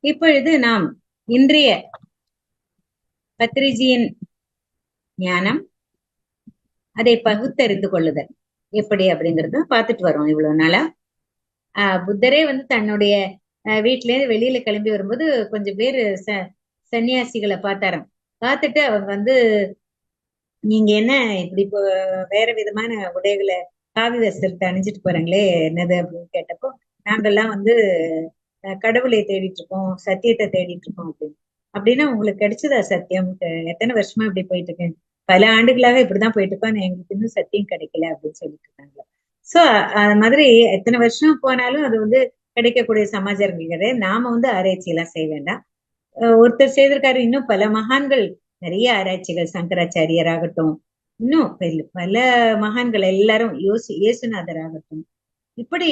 இப்பொழுது நாம் இன்றைய பத்ரிஜியின் ஞானம் அதை பகுத்தறிந்து கொள்ளுதல். எப்படி அப்படிங்கறத பார்த்துட்டு வரோம் இவ்வளவு நாளா. ஆஹ் புத்தரே வந்து தன்னுடைய ஆஹ் வீட்டுல இருந்து வெளியில கிளம்பி வரும்போது கொஞ்சம் பேரு ச சன்னியாசிகளை பார்த்தாராம். பார்த்துட்டு அவங்க வந்து நீங்க என்ன இப்படி வேற விதமான உடைகளை காவி வஸ்திரத்தை அணிஞ்சிட்டு போறாங்களே என்னது அப்படின்னு கேட்டப்போ நாங்கெல்லாம் வந்து கடவுளை தேடிட்டு இருக்கோம் சத்தியத்தை தேடிட்டு இருக்கோம் அப்படின்னு. அப்படின்னா உங்களுக்கு கிடைச்சதா சத்தியம்? எத்தனை வருஷமா இப்படி போயிட்டு இருக்கேன் பல ஆண்டுகளாக இப்படிதான் போயிட்டு இருக்கோம் எங்களுக்கு இன்னும் சத்தியம் கிடைக்கல அப்படின்னு சொல்லிட்டு இருக்காங்க சோ அது மாதிரி எத்தனை வருஷம் போனாலும் அது வந்து கிடைக்கக்கூடிய சமாச்சாரங்கள் கிடையாது. நாம வந்து ஆராய்ச்சி எல்லாம் செய்ய வேண்டாம். ஒருத்தர் செய்திருக்காரு இன்னும் பல மகான்கள் நிறைய ஆராய்ச்சிகள் சங்கராச்சாரியர் ஆகட்டும் இன்னும் பல- பல மகான்கள் எல்லாரும் யோசி இயேசுநாதர் ஆகட்டும் இப்படி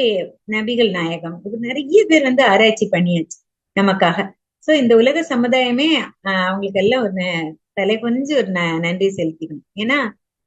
நபிகள் நாயகம் இது நிறைய பேர் வந்து ஆராய்ச்சி பண்ணியாச்சு நமக்காக. சோ இந்த உலக சமுதாயமே அவங்களுக்கு எல்லாம் ஒரு தலை கொஞ்சம் ஒரு நன்றி செலுத்திக்கணும். ஏன்னா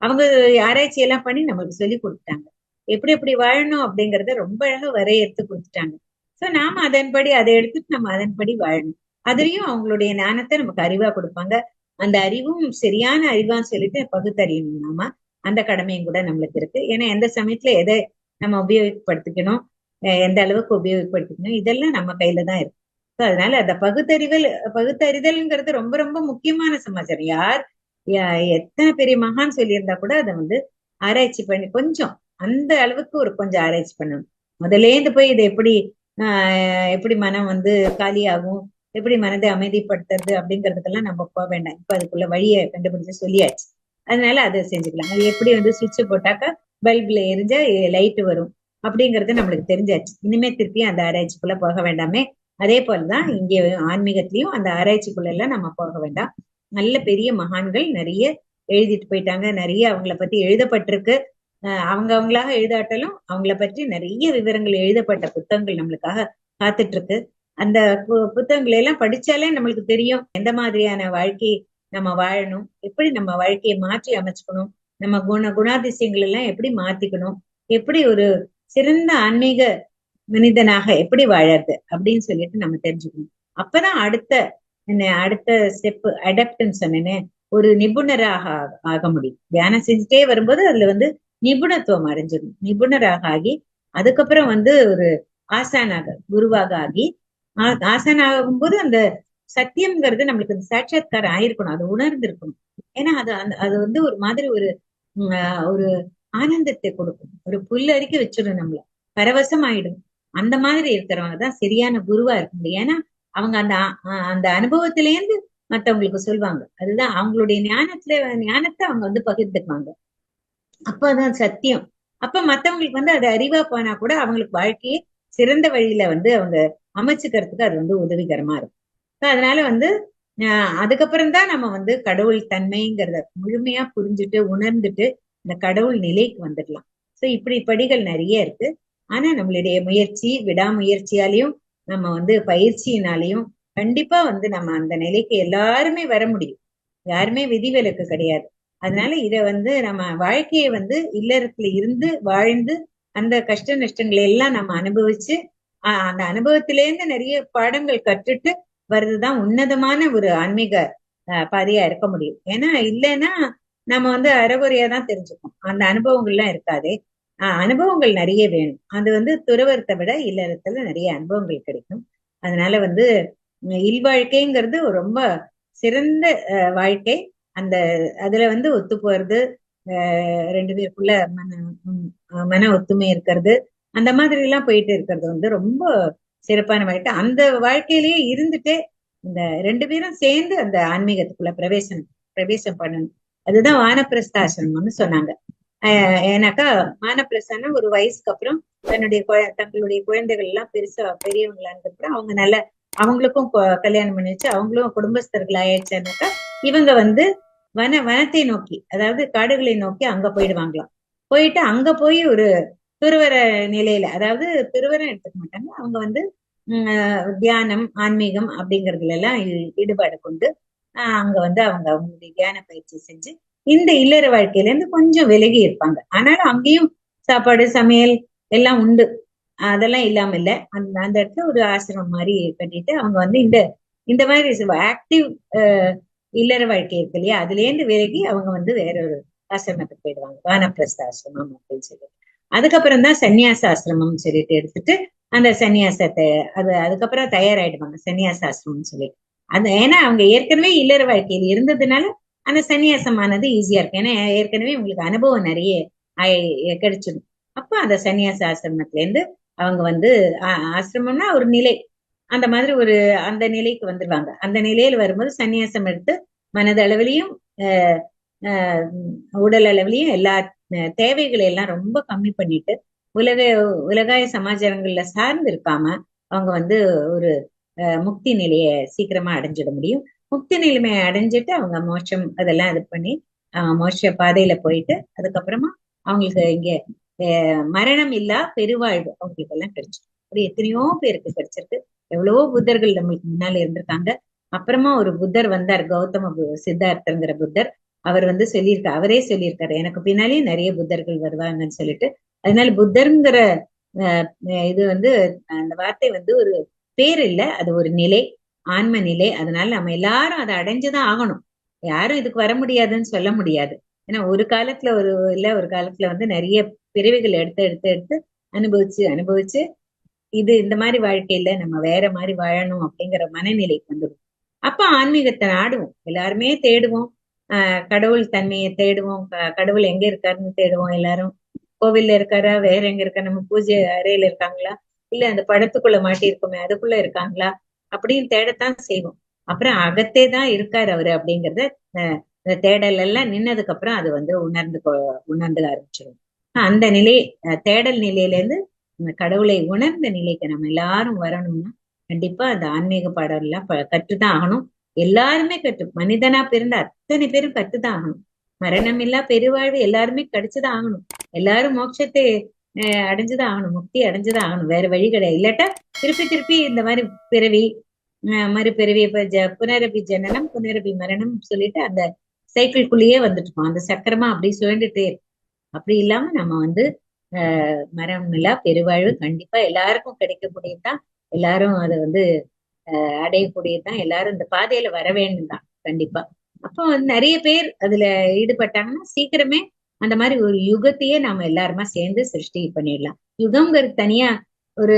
அவங்க ஆராய்ச்சி எல்லாம் பண்ணி நம்மளுக்கு சொல்லி கொடுத்துட்டாங்க. எப்படி எப்படி வாழணும் அப்படிங்கறத ரொம்ப அழகா வரையறுத்து கொடுத்துட்டாங்க. சோ நாம அதன்படி அதை எடுத்துட்டு நம்ம அதன்படி வாழணும். அதுலயும் அவங்களுடைய ஞானத்தை நமக்கு அறிவா கொடுப்பாங்க. அந்த அறிவும் சரியான அறிவான்னு சொல்லிட்டு பகுத்தறியணும் நாம. அந்த கடமையும் கூட நம்மளுக்கு இருக்கு. ஏன்னா எந்த சமயத்துல எதை நம்ம உபயோகப்படுத்திக்கணும் எந்த அளவுக்கு உபயோகப்படுத்திக்கணும் இதெல்லாம் நம்ம கையில தான் இருக்கு. அதனால அந்த பகுத்தறிதல் பகுத்தறிதல்ங்கிறது ரொம்ப ரொம்ப முக்கியமான சமாச்சாரம். யார் யா- எத்தனை பெரிய மகான் சொல்லியிருந்தா கூட அதை வந்து ஆராய்ச்சி பண்ணி கொஞ்சம் அந்த அளவுக்கு ஒரு கொஞ்சம் ஆராய்ச்சி பண்ணணும். முதலேந்து போய் இதை எப்படி ஆஹ் எப்படி மனம் வந்து காலியாகும் எப்படி மனதை அமைதிப்படுத்துறது அப்படிங்கிறதுக்கெல்லாம் நம்ம போக வேண்டாம். இப்ப அதுக்குள்ள வழியை கண்டுபிடிச்சு சொல்லியாச்சு. அதனால அதை செஞ்சுக்கலாம். அது எப்படி வந்து சுவிட்ச் போட்டாக்கா பல்புல எரிஞ்சா லைட் வரும் அப்படிங்கிறது நம்மளுக்கு தெரிஞ்சாச்சு. இனிமே திருப்பி அந்த ஆராய்ச்சிக்குள்ள போக வேண்டாமே. அதே போலதான் இங்கே ஆன்மீகத்திலையும் அந்த ஆராய்ச்சிக்குள்ள எல்லாம் நம்ம போக வேண்டாம். நல்ல பெரிய மகான்கள் நிறைய எழுதிட்டு போயிட்டாங்க. நிறைய அவங்கள பத்தி எழுதப்பட்டிருக்கு. அஹ் அவங்க அவங்களாக எழுதாட்டலும் அவங்கள பற்றி நிறைய விவரங்கள் எழுதப்பட்ட புத்தகங்கள் நம்மளுக்காக காத்துட்டு இருக்கு. அந்த பு- புத்தகங்களை எல்லாம் படிச்சாலே நம்மளுக்கு தெரியும் எந்த மாதிரியான வாழ்க்கை நம்ம வாழணும் எப்படி நம்ம வாழ்க்கையை மாற்றி அமைச்சுக்கணும் நம்ம குண குணாதிசயங்கள் எல்லாம் எப்படி மாத்திக்கணும் எப்படி ஒரு சிறந்த ஆன்மீக மனிதனாக எப்படி வாழறது அப்படின்னு சொல்லிட்டு நம்ம தெரிஞ்சுக்கணும். அப்பதான் அடுத்த என்ன அடுத்த ஸ்டெப் அடாப்ட்னு சொன்னேனே ஒரு நிபுணராக ஆக- ஆக முடியும். தியானம் செஞ்சுட்டே வரும்போது அதுல வந்து நிபுணத்துவம் அடைஞ்சிடும் நிபுணராக ஆகி அதுக்கப்புறம் வந்து ஒரு ஆசானாக குருவாக ஆகி ஆசன் ஆகும்போது அந்த சத்தியம்ங்கிறது நம்மளுக்கு அந்த சாட்சாத்காரம் ஆயிருக்கணும். அது உணர்ந்திருக்கணும். ஏன்னா அது அந்த- அது வந்து ஒரு மாதிரி ஒரு உம், ஒரு ஆனந்தத்தை கொடுக்கும். ஒரு புல்லரிக்க வச்சிடும் நம்மள. பரவசம் ஆயிடும் அந்த மாதிரி இருக்கிறவங்க தான் சரியான குருவா இருக்க முடியும். ஏன்னா அவங்க அந்த ஆ- ஆ- அந்த அனுபவத்திலேருந்து மத்தவங்களுக்கு சொல்லுவாங்க அதுதான் அவங்களுடைய ஞானத்துல ஞானத்தை அவங்க வந்து பகிர்ந்துக்குவாங்க. அப்பதான் சத்தியம். அப்ப மத்தவங்களுக்கு வந்து அது அறிவா போனா கூட அவங்களுக்கு வாழ்க்கையை சிறந்த வழியில வந்து அவங்க அமைச்சுக்கிறதுக்கு அது வந்து உதவிகரமா இருக்கும். ஸோ அதனால வந்து அதுக்கப்புறம் தான் நம்ம வந்து கடவுள் தன்மைங்கிறத முழுமையா புரிஞ்சுட்டு உணர்ந்துட்டு இந்த கடவுள் நிலைக்கு வந்துடலாம். சோ இப்படி படிகள் நிறைய இருக்கு. ஆனா நம்மளுடைய முயற்சி விடாமுயற்சியாலையும் நம்ம வந்து பயிற்சியினாலையும் கண்டிப்பா வந்து நம்ம அந்த நிலைக்கு எல்லாருமே வர முடியும். யாருமே விதிவிலக்கு கிடையாது. அதனால இத வந்து நம்ம வாழ்க்கையை வந்து இல்லறத்துல இருந்து வாழ்ந்து அந்த கஷ்ட நஷ்டங்களை எல்லாம் நம்ம அனுபவிச்சு ஆஹ் அந்த அனுபவத்திலேருந்து நிறைய பாடங்கள் கற்றுட்டு வர்றதுதான் உன்னதமான ஒரு ஆன்மீக ஆஹ் பாதையா இருக்க முடியும். ஏன்னா இல்லைன்னா நம்ம வந்து அறகுறையா தான் தெரிஞ்சுக்கோம் அந்த அனுபவங்கள்லாம் இருக்காதே. ஆஹ் அனுபவங்கள் நிறைய வேணும். அது வந்து துறவரத்தை விட இல்லறத்துல நிறைய அனுபவங்கள் கிடைக்கும். அதனால வந்து இல்வாழ்க்கைங்கிறது ரொம்ப சிறந்த வாழ்க்கை. அந்த அதுல வந்து ஒத்து போறது ரெண்டு பேருக்குள்ள மன மன ஒத்துமை இருக்கிறது. அந்த மாதிரி எல்லாம் போயிட்டு இருக்கிறது வந்து ரொம்ப சிறப்பான வாழ்க்கை. அந்த வாழ்க்கையிலேயே இருந்துட்டே இந்த ரெண்டு பேரும் சேர்ந்து அந்த ஆன்மீகத்துக்குள்ள பிரவேசம் பிரவேசம் பண்ணணும். அதுதான் வானப்பிரஸ்தாசிரமம்னு சொன்னாங்க. ஏன்னாக்கா வானப்பிரஸ்தானம் ஒரு வயசுக்கு அப்புறம் தன்னுடைய குழ- தங்களுடைய குழந்தைகள் எல்லாம் பெருசா பெரியவங்களானதுக்கு அப்புறம் அவங்க நல்ல அவங்களுக்கும் கல்யாணம் பண்ணி வச்சு அவங்களும் குடும்பஸ்தர்கள் ஆயிடுச்சானாக்கா இவங்க வந்து வன வனத்தை நோக்கி அதாவது காடுகளை நோக்கி அங்க போயிடுவாங்களாம். போயிட்டு அங்க போய் ஒரு துருவர நிலையில அதாவது துருவரம் எடுத்துக்க மாட்டாங்க. அவங்க வந்து தியானம் ஆன்மீகம் அப்படிங்கறதுல எல்லாம் ஈடுபாடு கொண்டு அங்க வந்து அவங்க அவங்களுடைய தியான பயிற்சி செஞ்சு இந்த இல்லற வாழ்க்கையில இருந்து கொஞ்சம் விலகி இருப்பாங்க. ஆனாலும் அங்கேயும் சாப்பாடு சமையல் எல்லாம் உண்டு. அதெல்லாம் இல்லாம இல்ல. அந்த அந்த இடத்துல ஒரு ஆசிரமம் மாதிரி அவங்க வந்து இந்த அந்த இடத்துல ஒரு ஆசிரமம் மாதிரி கட்டிட்டு அவங்க வந்து இந்த இந்த மாதிரி ஆக்டிவ் இல்லற வாழ்க்கை இருக்கு இல்லையா? அதுல இருந்து விலகி அவங்க வந்து வேற ஒரு ஆசிரமத்துக்கு போயிடுவாங்க. வானப்பிரஸ்த ஆசிரமம் அப்படின்னு சொல்லி அதுக்கப்புறம் தான் சன்னியாச ஆசிரமம் சொல்லிட்டு எடுத்துட்டு அந்த சன்னியாசத்தை அது அதுக்கப்புறம் தயாராயிடுவாங்க சன்னியாச ஆசிரமம்னு சொல்லி. அது ஏன்னா அவங்க ஏற்கனவே இல்லற வாழ்க்கையில் இருந்ததுனால அந்த சன்னியாசமானது ஈஸியா இருக்கு. ஏன்னா ஏற்கனவே உங்களுக்கு அனுபவம் நிறைய கிடைச்சிடும். அப்போ அந்த சன்னியாச ஆசிரமத்துல இருந்து அவங்க வந்து ஆசிரமம்னா ஒரு நிலை. அந்த மாதிரி ஒரு அந்த நிலைக்கு வந்துடுவாங்க அந்த நிலையில வரும்போது சன்னியாசம் எடுத்து மனதளவிலையும் உடல் அளவிலையும் எல்லா தேவைகளை எல்லாம் ரொம்ப கம்மி பண்ணிட்டு உலக உலகாய சமாச்சாரங்கள்ல சார்ந்து இருக்காம அவங்க வந்து ஒரு முக்தி நிலைய சீக்கிரமா அடைஞ்சிட முடியும். முக்தி நிலைமையை அடைஞ்சிட்டு அவங்க மோட்சம் அதெல்லாம் இது பண்ணி மோட்ச பாதையில போயிட்டு அதுக்கப்புறமா அவங்களுக்கு இங்க மரணம் இல்லா பெருவாழ்வு அவங்களுக்கு எல்லாம் கிடைச்சிருக்கு அப்படி எத்தனையோ பேருக்கு கிடைச்சிருக்கு. எவ்வளவோ புத்தர்கள் நம்மளுக்கு முன்னால இருந்திருக்காங்க. அப்புறமா ஒரு புத்தர் வந்தார் கௌதம சித்தார்த்தங்கிற புத்தர். அவர் வந்து சொல்லியிருக்காரு அவரே சொல்லியிருக்காரு. எனக்கு பின்னாலேயே நிறைய புத்தர்கள் வருவாங்கன்னு சொல்லிட்டு. அதனால புத்தருங்கிற இது வந்து அந்த வார்த்தை வந்து ஒரு பேர் இல்லை. அது ஒரு நிலை ஆன்ம நிலை. அதனால நம்ம எல்லாரும் அதை அடைஞ்சுதான் ஆகணும். யாரும் இதுக்கு வர முடியாதுன்னு சொல்ல முடியாது. ஏன்னா ஒரு காலத்துல ஒரு இல்ல ஒரு காலத்துல வந்து நிறைய பிறவிகள் எடுத்து எடுத்து எடுத்து அனுபவிச்சு அனுபவிச்சு இது இந்த மாதிரி வாழ்க்கையில நம்ம வேற மாதிரி வாழணும் அப்படிங்கிற மனநிலைக்கு வந்துடும். அப்ப ஆன்மீகத்தை நாடுவோம். எல்லாருமே தேடுவோம். கடவுள் தன்மையை தேடுவோம். கடவுள் எங்க இருக்காருன்னு தேடுவோம் எல்லாரும். கோவில்ல இருக்காரா? வேற எங்க இருக்கா நம்ம பூஜை அறையில இருக்காங்களா? இல்ல அந்த படத்துக்குள்ள மாட்டி இருக்குமே அதுக்குள்ள இருக்காங்களா? அப்படின்னு தேடத்தான் செய்வோம். அப்புறம் அகத்தே தான் இருக்காரு அவரு அப்படிங்கறத இந்த தேடல் எல்லாம் நின்னதுக்கு அப்புறம் அது வந்து உணர்ந்து உணர்ந்து ஆரம்பிச்சிடும் அந்த நிலை தேடல் நிலையில இருந்து இந்த கடவுளை உணர்ந்த நிலைக்கு நம்ம எல்லாரும் வரணும்னா கண்டிப்பா அந்த ஆன்மீக பாடம் எல்லாம் கற்றுதான் ஆகணும். எல்லாருமே கட்டும் மனிதனா பிறந்த அத்தனை பேரும் கட்டுதான் ஆகணும் மரணம் இல்லா பெருவாழ்வு எல்லாருமே கிடைச்சுதான் ஆகணும் எல்லாரும் மோட்சத்தை அடைஞ்சுதான் ஆகணும் முக்தி அடைஞ்சுதான் ஆகணும் வேற வழி கிடையாது. இல்லாட்டா திருப்பி திருப்பி இந்த மாதிரி பிறவி மறுபிறவி இப்ப ஜ புனரபி ஜனனம் புனரபி மரணம் சொல்லிட்டு அந்த சைக்கிள்குள்ளேயே வந்துட்டு அந்த சக்கரமா அப்படி சுழண்டுட்டே அப்படி இல்லாம நம்ம வந்து ஆஹ் மரம் இல்லா பெருவாழ்வு கண்டிப்பா எல்லாருக்கும் கிடைக்கக்கூடியதுதான். எல்லாரும் அதை வந்து அடையக்கூடியதுதான். எல்லாரும் இந்த பாதையில வர வேண்டும் தான் கண்டிப்பா. அப்போ நிறைய பேர் அதுல ஈடுபட்டாங்கன்னா சீக்கிரமே அந்த மாதிரி ஒரு யுகத்தையே நாம எல்லாருமா சேர்ந்து சிருஷ்டி பண்ணிடலாம். யுகம்ங்கிறது தனியா ஒரு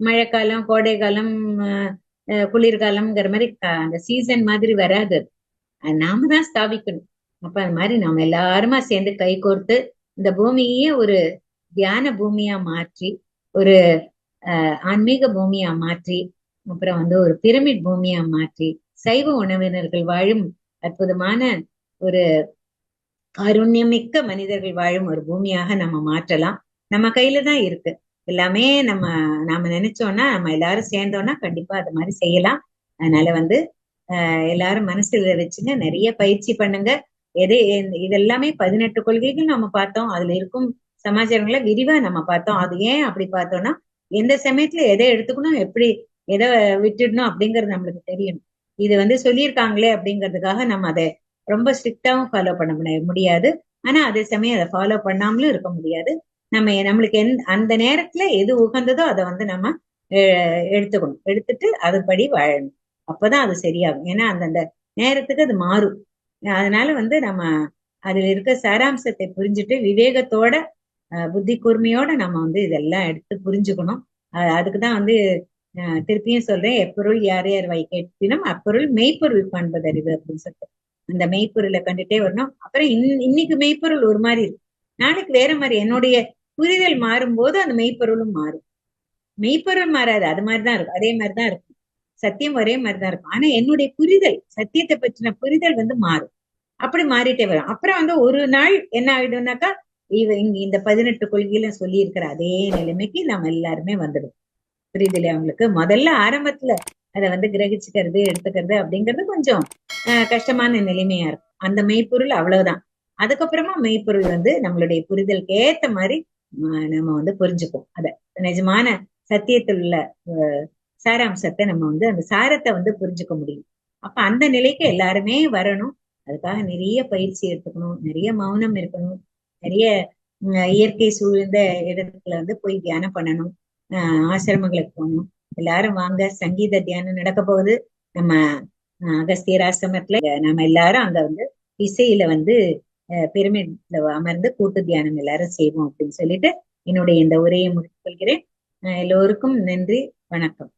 மழைக்காலம் கோடை காலம் குளிர்காலம்ங்கிற மாதிரி அந்த சீசன் மாதிரி வராது. நாம தான் ஸ்தாபிக்கணும். அப்ப அது மாதிரி நாம எல்லாருமா சேர்ந்து கை கோர்த்து இந்த பூமியே ஒரு தியான பூமியா மாற்றி ஒரு ஆன்மீக பூமியா மாற்றி அப்புறம் வந்து ஒரு பிரமிட் பூமியா மாற்றி சைவ உணவினர்கள் வாழும் அற்புதமான ஒரு காருண்யமிக்க மனிதர்கள் வாழும் ஒரு பூமியாக நம்ம மாற்றலாம். நம்ம கையில தான் இருக்கு. எல்லாமே நம்ம நாம நினைச்சோம்னா நம்ம எல்லாரும் சேர்ந்தோம்னா கண்டிப்பா அது மாதிரி செய்யலாம். அதனால வந்து ஆஹ் எல்லாரும் மனசுல வச்சுங்க நிறைய பயிற்சி பண்ணுங்க. எது இதெல்லாமே பதினெட்டு கொள்கைகள் நம்ம பார்த்தோம். அதுல இருக்கும் சமாச்சாரங்களை விரிவா நம்ம பார்த்தோம். அது ஏன் அப்படி பார்த்தோம்னா எந்த சமயத்துல எதை எடுத்துக்கணும் எப்படி எதை விட்டுடணும் அப்படிங்கறது நம்மளுக்கு தெரியணும். இது வந்து சொல்லியிருக்காங்களே அப்படிங்கிறதுக்காக நம்ம அதை ரொம்ப ஸ்ட்ரிக்டாவும் ஃபாலோ பண்ண முடியாது. ஆனா அதே சமயம் அதை ஃபாலோ பண்ணாமலும் இருக்க முடியாது. நம்ம நம்மளுக்கு எந் அந்த நேரத்துல எது உகந்ததோ அதை வந்து நம்ம எடுத்துக்கணும். எடுத்துட்டு அதுபடி வாழணும். அப்பதான் அது சரியாகும். ஏன்னா அந்தந்த நேரத்துக்கு அது மாறும். அதனால வந்து நம்ம அதுல இருக்க சாராம்சத்தை புரிஞ்சுட்டு விவேகத்தோட புத்தி கூர்மையோட நம்ம வந்து இதெல்லாம் எடுத்து புரிஞ்சுக்கணும். அதுக்குதான் வந்து திருப்பியும் சொல்றேன் எப்பொருள் யார் யார் வை கேட்பினும் அப்பொருள் மெய்ப்பொருள் காண்பதறிவு அப்படின்னு சொல்லிட்டு. அந்த மெய்ப்பொருளை கண்டுட்டே வரணும். அப்புறம் இன் இன்னைக்கு மெய்ப்பொருள் ஒரு மாதிரி இருக்கு. நாளைக்கு வேற மாதிரி என்னுடைய புரிதல் மாறும் போது அந்த மெய்ப்பொருளும் மாறும். மெய்ப்பொருள் மாறாது அது மாதிரிதான் இருக்கும். அதே மாதிரிதான் இருக்கும். சத்தியம் ஒரே மாதிரிதான் இருக்கும். ஆனா என்னுடைய புரிதல் சத்தியத்தை பற்றின புரிதல் வந்து மாறும். அப்படி மாறிட்டே வரும். அப்புறம் வந்து ஒரு நாள் என்ன ஆயிடும்னாக்கா இவ இங்க இந்த பதினெட்டு கொள்கையில சொல்லி இருக்கிற அதே நிலைமைக்கு நம்ம எல்லாருமே வந்துடும் புரியுது அவங்களுக்கு முதல்ல ஆரம்பத்துல அதை வந்து கிரகிச்சுக்கிறது எடுத்துக்கிறது அப்படிங்கிறது கொஞ்சம் கஷ்டமான நிலைமையா இருக்கும். அந்த மெய்ப்பொருள் அவ்வளவுதான். அதுக்கப்புறமா மெய்ப்பொருள் வந்து நம்மளுடைய புரிதலுக்கு ஏத்த மாதிரி நம்ம வந்து புரிஞ்சுப்போம். அத நிஜமான சத்தியத்தில் உள்ள சாராம்சத்தை நம்ம வந்து அந்த சாரத்தை வந்து புரிஞ்சுக்க முடியும். அப்ப அந்த நிலைக்கு எல்லாருமே வரணும். அதுக்காக நிறைய பயிற்சி எடுத்துக்கணும். நிறைய மௌனம் இருக்கணும். நிறைய இயற்கை சூழ்ந்த இடத்துல வந்து போய் தியானம் பண்ணணும். ஆசிரமங்களுக்கு போகணும். எல்லாரும் வாங்க சங்கீத தியானம் நடக்க போகுது. நம்ம ஆஹ் அகஸ்தியர் ஆசிரமத்துல நம்ம எல்லாரும் அங்க வந்து இசையில வந்து பிரமிட்ல அமர்ந்து கூட்டு தியானம் எல்லாரும் செய்வோம் அப்படின்னு சொல்லிட்டு என்னுடைய இந்த உரையை முடித்துக் கொள்கிறேன். எல்லோருக்கும் நன்றி வணக்கம்.